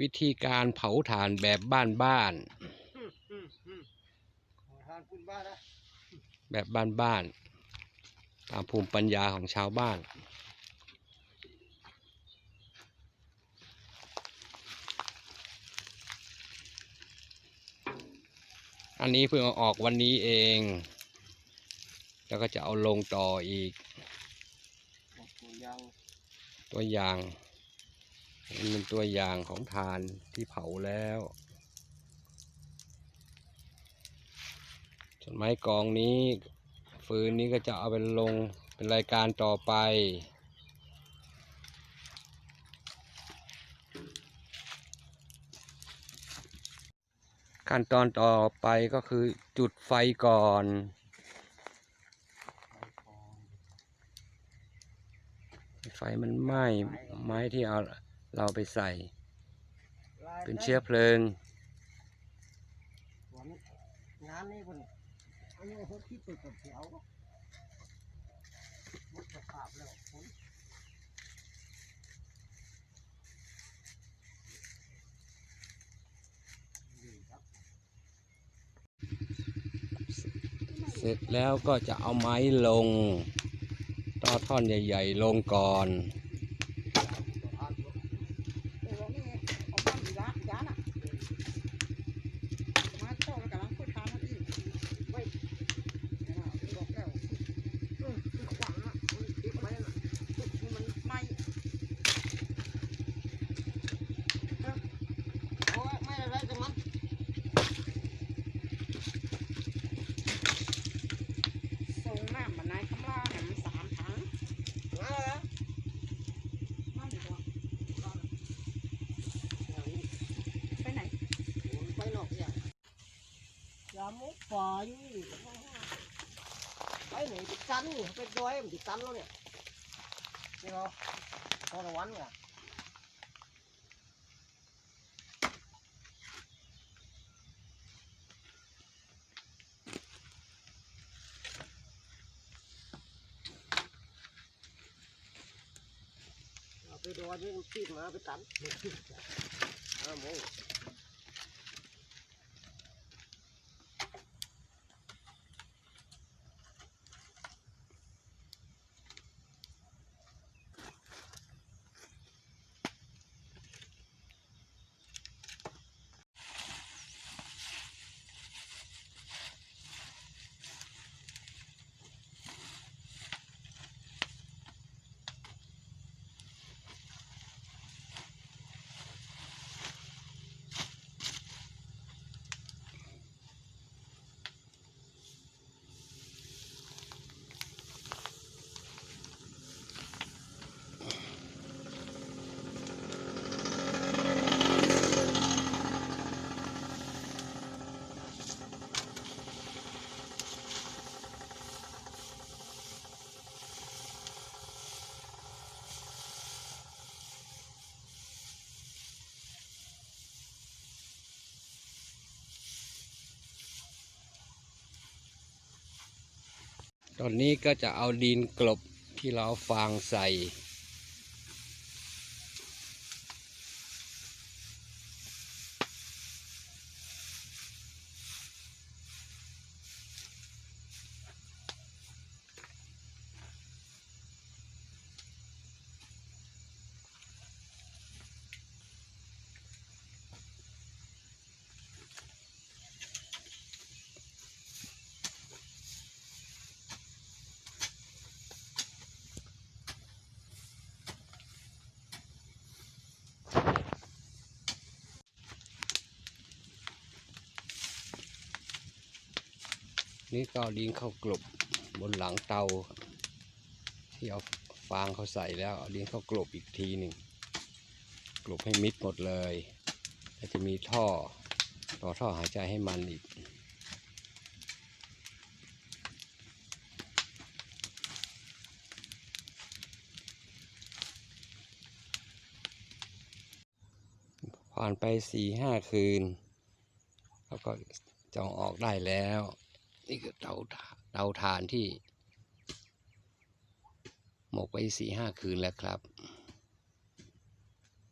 วิธีการเผาถ่านแบบบ้านบ้านอืมอืมอืมขอทานคุณบ้านนะๆแบบบ้านบ้านๆตามภูมิปัญญาของชาวบ้าน อันนี้เพิ่งเอาออกวันนี้เอง แล้วก็จะเอาลงต่ออีกบอกตัวยังตัวอย่าง นี่เป็นตัวอย่างของทานที่เผาแล้วส่วนไม้กองนี้ ฟืนนี้ก็จะเอาไปลงเป็นรายการต่อไปขั้นตอนต่อไปก็คือจุดไฟก่อน ไฟมันไหม้ไม้ที่เอา เราไปใส่ เป็นเชื้อเพลิงวันงานนี้คนอันนี้เขาคิดไปกับแถวหมดสภาพแล้วคนดีครับเสร็จแล้วก็จะเอาไม้ลง ต่อท่อนใหญ่ ๆ ลงก่อน ตัวทานตัว เออนี่เอาบ้านอยู่ร้านร้านอะมาเจ้าแล้วกำลังคุยทางนั่นอีกไว้เดี๋ยวนะบอกแล้ว อืมมันขวางอะมันติดไว้น่ะ จุดมันไหม้ โอ้ยไม่อะไรจังมัน ส่งน้ำมานายคำล่าเนี่ยมันสามถัง มาแล้ว น้ำอยู่ตัว อย่างนี้ ไปไหน ผมไปนอกอย่างยามุกป่าอยู่นี่ไปไหนติดกันนี่ไปดอยมันติดกันแล้วเนี่ยนี่เหรอพอตะวันเนี่ยเอาไปดอยนี่มันติดมาไปตันห้าโมง ตอนนี้ก็จะเอาดินกลบที่เราฟางใส่ นี่ก็ดินเข้ากลบบนหลังเตา ที่เอาฟางเขาใส่แล้วเอาดินเข้ากลบอีกทีหนึ่งกลบให้มิดหมดเลยแล้วจะมีท่อต่อท่อหายใจให้มันอีกผ่านไปสี่ห้าคืน แล้วก็จอาออกได้แล้ว นี่คือเตาเตาถ่านที่ หมกไปสี่ห้าคืนแล้วครับ